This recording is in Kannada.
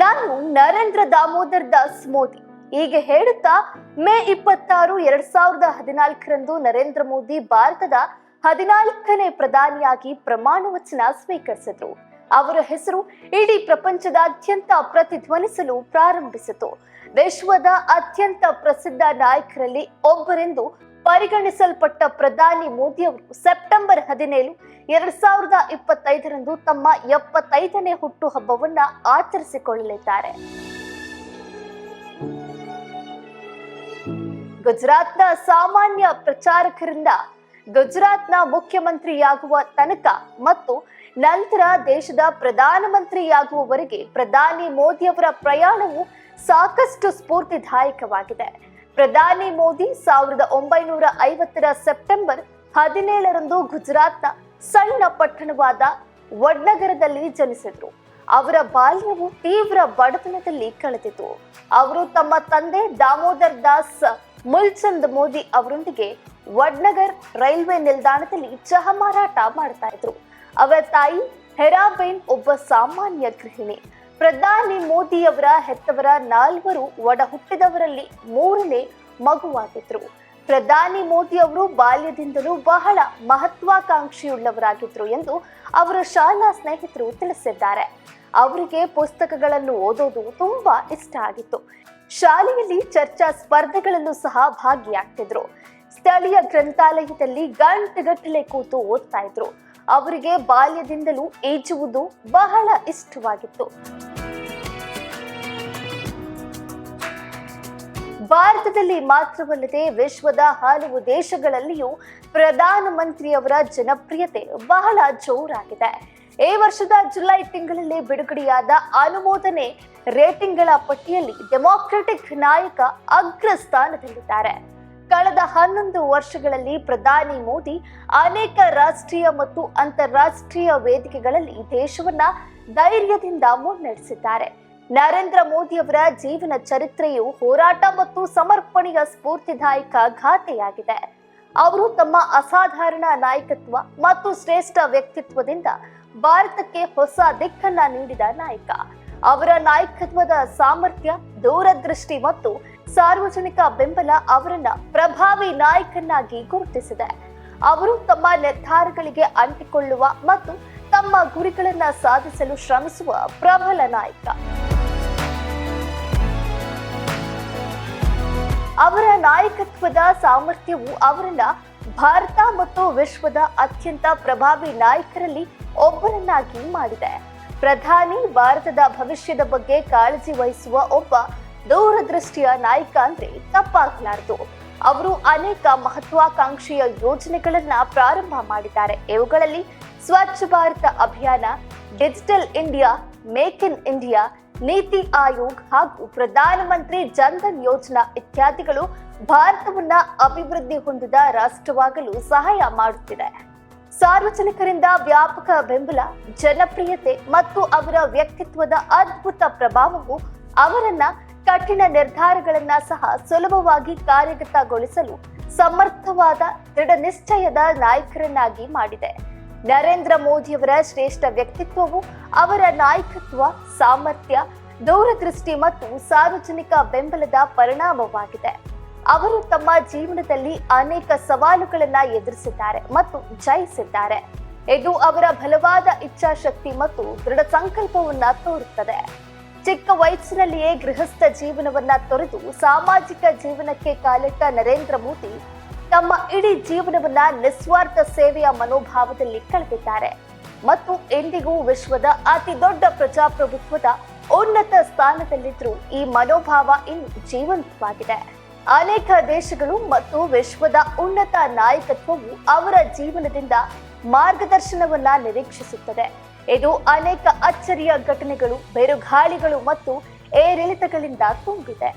ನಾನು ನರೇಂದ್ರ ದಾಮೋದರ್ ದಾಸ್ ಮೋದಿ. ಹೀಗೆ ಹೇಳುತ್ತಾ ಮೇ ಇಪ್ಪತ್ತಾರು ಎರಡ್ ಸಾವಿರದ ಹದಿನಾಲ್ಕರಂದು ನರೇಂದ್ರ ಮೋದಿ ಭಾರತದ ಹದಿನಾಲ್ಕನೇ ಪ್ರಧಾನಿಯಾಗಿ ಪ್ರಮಾಣ ವಚನ ಸ್ವೀಕರಿಸಿದ್ರು. ಅವರ ಹೆಸರು ಇಡೀ ಪ್ರಪಂಚದಾದ್ಯಂತ ಪ್ರತಿಧ್ವನಿಸಲು ಪ್ರಾರಂಭಿಸಿತು. ವಿಶ್ವದ ಅತ್ಯಂತ ಪ್ರಸಿದ್ಧ ನಾಯಕರಲ್ಲಿ ಒಬ್ಬರೆಂದು ಪರಿಗಣಿಸಲ್ಪಟ್ಟ ಪ್ರಧಾನಿ ಮೋದಿಯವರು ಸೆಪ್ಟೆಂಬರ್ ಹದಿನೇಳು ಎರಡ್ ಸಾವಿರದ ಇಪ್ಪತ್ತೈದರಂದು ತಮ್ಮ ಎಪ್ಪತ್ತೈದನೇ ಹುಟ್ಟುಹಬ್ಬವನ್ನ ಆಚರಿಸಿಕೊಳ್ಳಲಿದ್ದಾರೆ. ಗುಜರಾತ್ನ ಸಾಮಾನ್ಯ ಪ್ರಚಾರಕರಿಂದ ಗುಜರಾತ್ನ ಮುಖ್ಯಮಂತ್ರಿಯಾಗುವ ತನಕ ಮತ್ತು ನಂತರ ದೇಶದ ಪ್ರಧಾನಮಂತ್ರಿಯಾಗುವವರೆಗೆ ಪ್ರಧಾನಿ ಮೋದಿಯವರ ಪ್ರಯಾಣವು ಸಾಕಷ್ಟು ಸ್ಫೂರ್ತಿದಾಯಕವಾಗಿದೆ. ಪ್ರಧಾನಿ ಮೋದಿ ಸಾವಿರದ ಒಂಬೈನೂರ ಐವತ್ತರ ಸೆಪ್ಟೆಂಬರ್ ಹದಿನೇಳರಂದು ಗುಜರಾತ್ನ ಸಣ್ಣ ಪಟ್ಟಣವಾದ ವಡ್ನಗರದಲ್ಲಿ ಜನಿಸಿದ್ರು. ಅವರ ಬಾಲ್ಯವು ತೀವ್ರ ಬಡತನದಲ್ಲಿ ಕಳೆದಿತು ಅವರು ತಮ್ಮ ತಂದೆ ದಾಮೋದರ್ ದಾಸ್ ಮುಲ್ಚಂದ್ ಮೋದಿ ಅವರೊಂದಿಗೆ ವಡ್ನಗರ್ ರೈಲ್ವೆ ನಿಲ್ದಾಣದಲ್ಲಿ ಚಹಾ ಮಾರಾಟ ಮಾಡ್ತಾ ಇದ್ರು. ಅವರ ತಾಯಿ ಹೆರಾಬೇನ್ ಒಬ್ಬ ಸಾಮಾನ್ಯ ಗೃಹಿಣಿ. ಪ್ರಧಾನಿ ಮೋದಿಯವರ ಹೆತ್ತವರ ನಾಲ್ವರು ಒಡ ಹುಟ್ಟಿದವರಲ್ಲಿ ಮೂರನೇ ಮಗುವಾಗಿದ್ರು. ಪ್ರಧಾನಿ ಮೋದಿ ಅವರು ಬಾಲ್ಯದಿಂದಲೂ ಬಹಳ ಮಹತ್ವಾಕಾಂಕ್ಷಿಯುಳ್ಳವರಾಗಿದ್ರು ಎಂದು ಅವರ ಶಾಲಾ ಸ್ನೇಹಿತರು ತಿಳಿಸಿದ್ದಾರೆ. ಅವರಿಗೆ ಪುಸ್ತಕಗಳನ್ನು ಓದೋದು ತುಂಬಾ ಇಷ್ಟ ಆಗಿತ್ತು. ಶಾಲೆಯಲ್ಲಿ ಚರ್ಚಾ ಸ್ಪರ್ಧೆಗಳಲ್ಲೂ ಸಹ ಭಾಗಿಯಾಗ್ತಿದ್ರು. ಸ್ಥಳೀಯ ಗ್ರಂಥಾಲಯದಲ್ಲಿ ಗಂಟೆಗಟ್ಟಲೆ ಕೂತು ಓದ್ತಾ ಇದ್ರು. ಅವರಿಗೆ ಬಾಲ್ಯದಿಂದಲೂ ಈಜುವುದು ಬಹಳ ಇಷ್ಟವಾಗಿತ್ತು. ಭಾರತದಲ್ಲಿ ಮಾತ್ರವಲ್ಲದೆ ವಿಶ್ವದ ಹಲವು ದೇಶಗಳಲ್ಲಿಯೂ ಪ್ರಧಾನಮಂತ್ರಿಯವರ ಜನಪ್ರಿಯತೆ ಬಹಳ ಜೋರಾಗಿದೆ. ಈ ವರ್ಷದ ಜುಲೈ ತಿಂಗಳಲ್ಲಿ ಬಿಡುಗಡೆಯಾದ ಅನುಮೋದನೆ ರೇಟಿಂಗ್ಗಳ ಪಟ್ಟಿಯಲ್ಲಿ ಡೆಮಾಕ್ರೆಟಿಕ್ ನಾಯಕ ಅಗ್ರ ಸ್ಥಾನದಲ್ಲಿದ್ದಾರೆ ಕಳೆದ ಹನ್ನೊಂದು ವರ್ಷಗಳಲ್ಲಿ ಪ್ರಧಾನಿ ಮೋದಿ ಅನೇಕ ರಾಷ್ಟ್ರೀಯ ಮತ್ತು ಅಂತಾರಾಷ್ಟ್ರೀಯ ವೇದಿಕೆಗಳಲ್ಲಿ ದೇಶವನ್ನ ಧೈರ್ಯದಿಂದ ಮುನ್ನಡೆಸಿದ್ದಾರೆ. ನರೇಂದ್ರ ಮೋದಿಯವರ ಜೀವನ ಚರಿತ್ರೆಯು ಹೋರಾಟ ಮತ್ತು ಸಮರ್ಪಣೆಯ ಸ್ಫೂರ್ತಿದಾಯಕ ಗಾಥೆಯಾಗಿದೆ ಅವರು ತಮ್ಮ ಅಸಾಧಾರಣ ನಾಯಕತ್ವ ಮತ್ತು ಶ್ರೇಷ್ಠ ವ್ಯಕ್ತಿತ್ವದಿಂದ ಭಾರತಕ್ಕೆ ಹೊಸ ದಿಕ್ಕನ್ನ ನೀಡಿದ ನಾಯಕ. ಅವರ ನಾಯಕತ್ವದ ಸಾಮರ್ಥ್ಯ, ದೂರದೃಷ್ಟಿ ಮತ್ತು ಸಾರ್ವಜನಿಕ ಬೆಂಬಲ ಅವರನ್ನ ಪ್ರಭಾವಿ ನಾಯಕನಾಗಿ ಗುರುತಿಸಿದೆ. ಅವರು ತಮ್ಮ ನಿರ್ಧಾರಗಳಿಗೆ ಅಂಟಿಕೊಳ್ಳುವ ಮತ್ತು ತಮ್ಮ ಗುರಿಗಳನ್ನ ಸಾಧಿಸಲು ಶ್ರಮಿಸುವ ಪ್ರಬಲ ನಾಯಕ. ಅವರ ನಾಯಕತ್ವದ ಸಾಮರ್ಥ್ಯವು ಅವರನ್ನ ಭಾರತ ಮತ್ತು ವಿಶ್ವದ ಅತ್ಯಂತ ಪ್ರಭಾವಿ ನಾಯಕರಲ್ಲಿ ಒಬ್ಬರನ್ನಾಗಿ ಮಾಡಿದೆ. ಪ್ರಧಾನಿ ಭಾರತದ ಭವಿಷ್ಯದ ಬಗ್ಗೆ ಕಾಳಜಿ ವಹಿಸುವ ಒಬ್ಬ ದೂರದೃಷ್ಟಿಯ ನಾಯಕ ಅಂದ್ರೆ ತಪ್ಪಾಗಲಾರದು. ಅವರು ಅನೇಕ ಮಹತ್ವಾಕಾಂಕ್ಷೆಯ ಯೋಜನೆಗಳನ್ನ ಪ್ರಾರಂಭ ಮಾಡಿದ್ದಾರೆ. ಇವುಗಳಲ್ಲಿ Swachh Bharat Abhiyan, digital India, make in India, NITI Aayog ಹಾಗೂ ಪ್ರಧಾನಮಂತ್ರಿ ಜನ್ಧನ್ ಯೋಜನಾ ಇತ್ಯಾದಿಗಳು ಭಾರತವನ್ನ ಅಭಿವೃದ್ಧಿ ಹೊಂದಿದ ರಾಷ್ಟ್ರವಾಗಲು ಸಹಾಯ ಮಾಡುತ್ತಿದೆ ಸಾರ್ವಜನಿಕರಿಂದ ವ್ಯಾಪಕ ಬೆಂಬಲ, ಜನಪ್ರಿಯತೆ ಮತ್ತು ಅವರ ವ್ಯಕ್ತಿತ್ವದ ಅದ್ಭುತ ಪ್ರಭಾವವು ಅವರನ್ನ ಕಠಿಣ ನಿರ್ಧಾರಗಳನ್ನ ಸಹ ಸುಲಭವಾಗಿ ಕಾರ್ಯಗತಗೊಳಿಸಲು ಸಮರ್ಥವಾದ ದೃಢ ನಿಶ್ಚಯದ ನಾಯಕರನ್ನಾಗಿ ಮಾಡಿದೆ. ನರೇಂದ್ರ ಮೋದಿಯವರ ಶ್ರೇಷ್ಠ ವ್ಯಕ್ತಿತ್ವವು ಅವರ ನಾಯಕತ್ವ, ಸಾಮರ್ಥ್ಯ, ದೂರದೃಷ್ಟಿ ಮತ್ತು ಸಾರ್ವಜನಿಕ ಬೆಂಬಲದ ಪರಿಣಾಮವಾಗಿದೆ. ಅವರು ತಮ್ಮ ಜೀವನದಲ್ಲಿ ಅನೇಕ ಸವಾಲುಗಳನ್ನ ಎದುರಿಸಿದ್ದಾರೆ ಮತ್ತು ಜಯಿಸಿದ್ದಾರೆ. ಇದು ಅವರ ಬಲವಾದ ಇಚ್ಛಾಶಕ್ತಿ ಮತ್ತು ದೃಢ ಸಂಕಲ್ಪವನ್ನ ತೋರುತ್ತದೆ. ಚಿಕ್ಕ ವಯಸ್ಸಿನಲ್ಲಿಯೇ ಗೃಹಸ್ಥ ಜೀವನವನ್ನ ತೊರೆದು ಸಾಮಾಜಿಕ ಜೀವನಕ್ಕೆ ಕಾಲಿಟ್ಟ ನರೇಂದ್ರ ಮೋದಿ ತಮ್ಮ ಇಡೀ ಜೀವನವನ್ನ ನಿಸ್ವಾರ್ಥ ಸೇವೆಯ ಮನೋಭಾವದಲ್ಲಿ ಕಳೆದಿದ್ದಾರೆ. ಮತ್ತು ಎಂದಿಗೂ ವಿಶ್ವದ ಅತಿ ದೊಡ್ಡ ಪ್ರಜಾಪ್ರಭುತ್ವದ ಉನ್ನತ ಸ್ಥಾನದಲ್ಲಿದ್ದರೂ ಈ ಮನೋಭಾವ ಇನ್ನು ಜೀವಂತವಾಗಿದೆ. ಅನೇಕ ದೇಶಗಳು ಮತ್ತು ವಿಶ್ವದ ಉನ್ನತ ನಾಯಕತ್ವವು ಅವರ ಜೀವನದಿಂದ ಮಾರ್ಗದರ್ಶನವನ್ನ ನಿರೀಕ್ಷಿಸುತ್ತದೆ. ಇದು ಅನೇಕ ಅಚ್ಚರಿಯ ಘಟನೆಗಳು ಬೇರುಗಾಳಿಗಳು ಮತ್ತು ಏರಿಳಿತಗಳಿಂದ ತುಂಬಿದೆ.